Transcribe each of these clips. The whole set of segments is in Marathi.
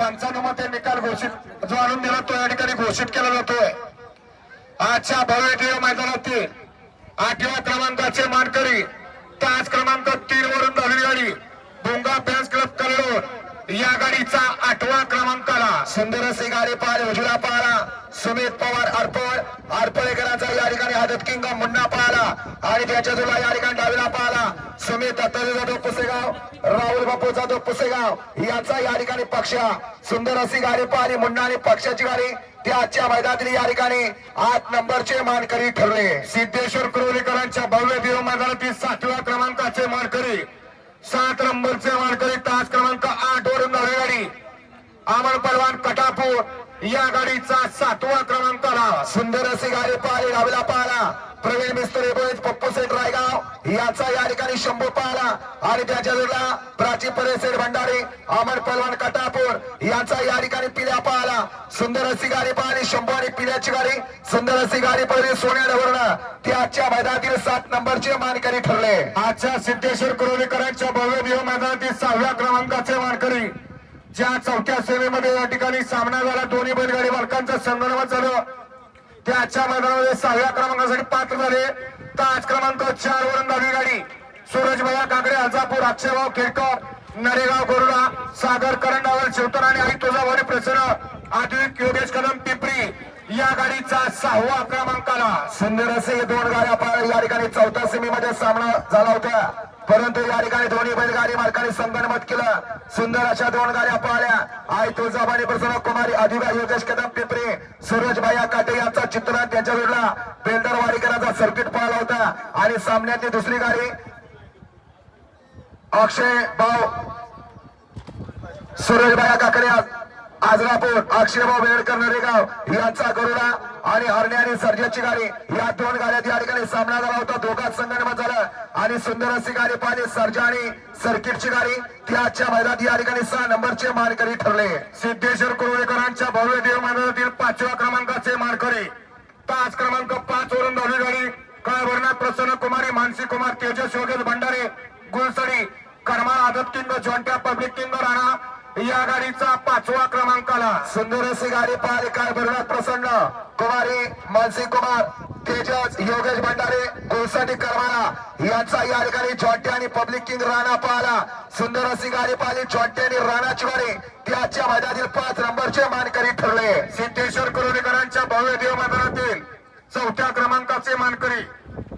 पंचाण्णवमध्ये निकाल घोषित जो आणून दिला तो या ठिकाणी घोषित केला जातोय. आजच्या भव्य मैदानातील आठव्या क्रमांकाचे मानकरी तास क्रमांक तीन वरून झालेली गाडी भोंगा फॅन्स क्लब कल्लोळ या गाडीचा आठवा क्रमांक सुंदर असे गाडी पाहिली उजव्या पाहिला सुमित पवार अर्पण अर्पणेकरांचा या ठिकाणी आदत किंग मुन्ना पाहला आणि त्याच्या जुला या ठिकाणी डावीला पाहला सुमित दत्ताजी जाधव पुसेगाव राहुल बापू जाधव पुसेगाव याचा या ठिकाणी पक्ष. सुंदर अशी गाडी पाहिली मुन्ना आणि पक्षाची गाडी ते आजच्या मैदानातील या ठिकाणी आठ नंबरचे मानकरी ठरले. सिद्धेश्वर कुरोलीकरांच्या भव्य देव मैदानातील सातव्या क्रमांकाचे मानकरी. सात नंबरचे मानकरी तास क्रमांक आठ वरून धावली गाडी अमर पलवान कटापूर या गाडीचा सातवा क्रमांकाला सुंदर असे गाडी पाहिली डावीला पाहिला. प्रवीण मिस्त्री बोईज पप्पू सेठ रायगाव. याचा या ठिकाणी शंभू पाहिला. आणि त्याच्या जोडला प्राची परेसेठ भंडारी अमर पलवान कटापूर याचा या ठिकाणी पिल्या पाहिला. सुंदर अशी गाडी पाहिली शंभू आणि पिल्याची गाडी. सुंदर अशी गाडी पाहिली सोन्या डवरण ती आजच्या मैदानातील सात नंबरचे मानकरी ठरले. आजच्या सिद्धेश्वर कुरोलीकरांच्या भव्य देव मैदानातील सहाव्या क्रमांकाचे मानकरी. ज्या चौथ्या सेवेमध्ये या ठिकाणी सामना झाला दोन्ही बैलगाडी मालकांचं संगणमत झालं. त्या आजच्या मैदानामध्ये सहाव्या क्रमांकासाठी पात्र झाले. ताज क्रमांक चार वरून दहावी गाडी. सूरज भैया काकडे अजापूर अक्षयभाऊ केळकर नरेगाव गोरुडा सागर करंडावर शिवतर आणि आई तुळजाभवानी प्रसन्न आधुनिक योगेश कदम पिपरी या गाडीचा सहावा क्रमांकाला. सुंदर असे हे दोन गाड्या पा- या ठिकाणी चौथ्या सेमीमध्ये सामना झाला होता. परंतु या ठिकाणी दोन्ही बैलगाडी मालकांनी संगणमत केलं. सुंदर अशा दोन गाड्या पाहिल्या आई तुळजाबाई प्रसन्न कुमारी अधिका योगेश कदम पिंपरी सूरज भाया काटे यांचा चित्र त्यांच्या वेळेला बेलदार वाडीकरांचा सर्किट पाहिला होता. आणि सामन्यातली दुसरी गाडी अक्षय भाऊ सूरज भाया काकडे आजरापूर अक्षयभाऊ बेडकर नरेगाव यांचा गरुडा आणि हरणे आणि सर्जाची गाडी. या दोन गाड्या या ठिकाणी सामना झाला होता. दोघात संगणमत झालं. आणि सुंदर अशी गाडी पाहिली. सर्जा आणि सर्किटची गाडी. ती आजच्या मैदानात या ठिकाणी सहा नंबरचे मानकरी ठरले. सिद्धेश्वर कुरुळेकरांच्या भव्य देव मैदानातील पाचव्या क्रमांकाचे मानकरी. तास क्रमांक पाच वरून दहावी गाडी. काळभरणात प्रसन्न कुमारी मानसी कुमार तेजस योगेश भंडारे गुलसडी करमाळ आदत किंग जॉन्ट्या पब्लिक किंग राणा या गाडीचा पाचवा क्रमांकाला सुंदर अशी गाडी पाहिली काय प्रसन्न. कुमारी मानसी कुमार तेजस योगेश भंडारे गुलसडी करमाळा यांचा या ठिकाणी छोटे आणि पब्लिक किंग राणा पाहला. सुंदर अशी गाडी पाहिली छोटे आणि राणाची गाडी त्याच्या आजच्या मैदानातील पाच नंबरचे मानकरी ठरले. सिद्धेश्वर कुरुलेकरांच्या भव्य देव मैदानातील चौथ्या क्रमांकाचे मानकरी.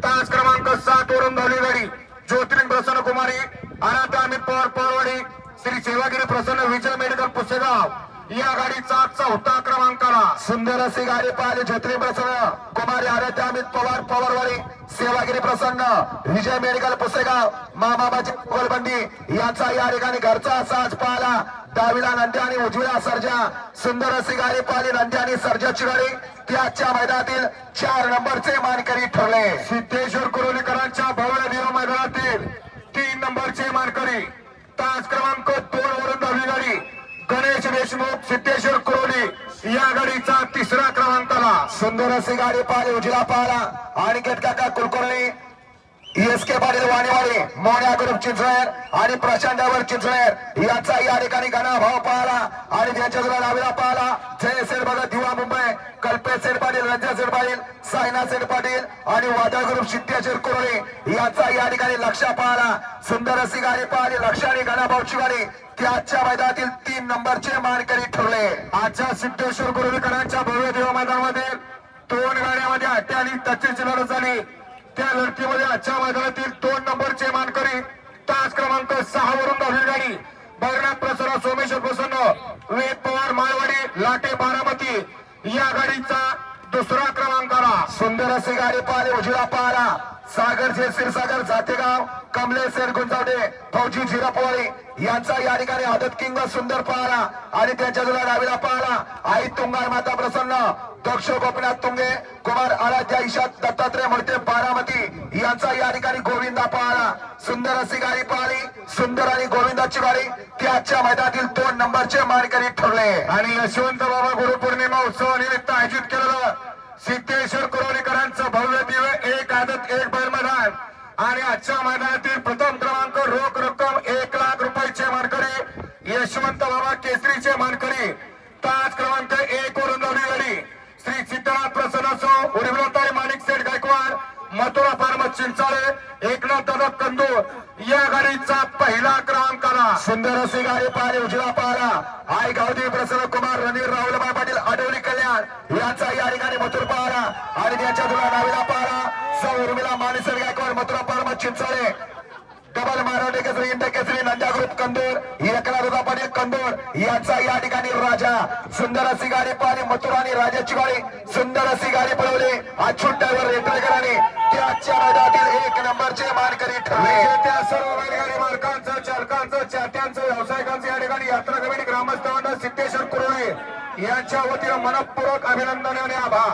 तास क्रमांक सात वरून धावली गाडी. ज्योतिर्लिंग प्रसन्न कुमारी अनाथ अमित पवार पवारवाडी श्री सेवागिरी प्रसन्न विजय मेडिकल पुसेगाव या गाडीचा चौथा क्रमांकाला. सुंदर अशी गाडी पाहिली छत्री प्रसन्न. कुमारी आराध्य अमित पवार पवारवाडी. सेवागिरी प्रसन्न. विजय मेडिकल पुसेगाव मामाबाजी कोलबंदी यांचा या ठिकाणी घरचा साज पाहिला. डावीला नंद्या आणि उजवीला सर्जा. सुंदर अशी गाडी पाहिली नंद्या आणि सर्जाची गाडी. त्याच्या मैदानातील चार नंबरचे मानकरी ठरले. सिद्धेश्वर कुरोलीकरांच्या भव्य देव मैदानातील तीन नंबरचे मानकरी. तास क्रमांक दोन वरून धावली गाडी. गणेश देशमुख सिद्धेश्वर कुरोली या गाडीचा तिसरा क्रमांक आला सुंदर अशी गाडी पाहिली उजिला पाहिला. आणि का Kulkarni? S K Patil Vaniwadi Monya group चिंचवेर आणि प्रशांत डावर चिंचळेर याचा या ठिकाणी घणा भाव पाहला आणि त्यांच्या जुला डावीला पाहला जय सेठ बघा दिवा मुंबई कल्पेश सेठ पाटील रंजन सेठ पाटील सायना सेठ पाटील आणि वादळ ग्रुप सिद्धेश्वर कुरळे याचा या ठिकाणी लक्ष पाहला सुंदर अशी गाडी पाहिली लक्षाने आणि घना भाऊची गाडी ती आजच्या मैदानातील तीन नंबरचे मानकरी ठरले. आजच्या सिद्धेश्वर कुरळीकरांच्या भव्य देव मैदानामध्ये दोन गाड्यामध्ये अट्टे आणि टचेची लढत झाली. त्या लढतीमध्ये आजच्या मैदानातील दोन नंबरचे मानकरी तास क्रमांक सहा वरून धावली गाडी. बैरनाथ प्रसन्न सोमेश्वर प्रसन्न वेद पवार माळवाडी लाटे बारामती या गाडीचा दुसरा क्रमांकाला सुंदर अशी गाडी पाहिली उजिरा पाहला सागर जे सिरसागर जातेगाव कमलेश गुंजावडे फौजी झिरापवाडी यांचा या ठिकाणी आदत किंग सुंदर पाहला आणि त्यांच्या जुला डावीला पाहला. आई तुंगार माता प्रसन्न दक्ष गोपीनाथ तुंगे कुमार आराध्या ईशात दत्तात्रय मूर्ती बारामती यांचा या ठिकाणी गोविंदा पाहला सुंदर अशी गाडी पाहली. सुंदर आणि गोविंदाची गाडी ती आजच्या मैदानातील दोन नंबरचे मानकरी ठरले. आणि यशवंत बाबा गुरुपौर्णिमा उत्सवानिमित्त आयोजित केलेलं सिद्धेश्वर कुरोलीकरांचं भव्य दिव्य एक आदत एक बैल मैदान. आणि आजच्या मैदानातील प्रथम क्रमांक रोख रक्कम एक लाख रुपयाचे मानकरी यशवंत बाबा केसरीचे मानकरी ताज क्रमांक एक वरून लावली गाडी श्री सिद्धनाथ प्रसन्न सो उर्मिलाताई माणिक सेठ गायकवाड मथुरा फार्म चिंचाळे एकनाथ दादा कंदूर या गाडीचा पहिला क्रमांक आला. सुंदर अशी गाडी पाहिली उजवा पाहिला आई गावदेवी प्रसन्न कुमार रणवीर राहुलबाई पाटील आडवली कल्याण. यांचा या ठिकाणी मथुर पाहिला आणि त्याच्या तुला नावीला पाहिला सौ उर्मिला मानेसर गायकवाड मथुरा पारमा चिंचाळे. डबल मराठे केसरी इंद केसरी नंदा ग्रुप कंदूर. एकनाथ पाटील कंदूर. याचा या ठिकाणी राजा. सुंदर अशी गाडी पाहिली मथुर आणि राजाची गाडी. सुंदर अशी गाडी पळवली. अच्युत ड्रायव्हर रेटरेकरांनी त्याच्या मैदानातील एक नंबरचे मानकरी ठरले. त्या सर्व बैलगाडी मालकांचं चालकांचं चात्यांचं व्यावसायिकांचं या ठिकाणी यात्रा कमिटी ग्रामस्थ सिद्धेश्वर कुरोळे यांच्या वतीनं मनपूर्वक अभिनंदन आणि आभार.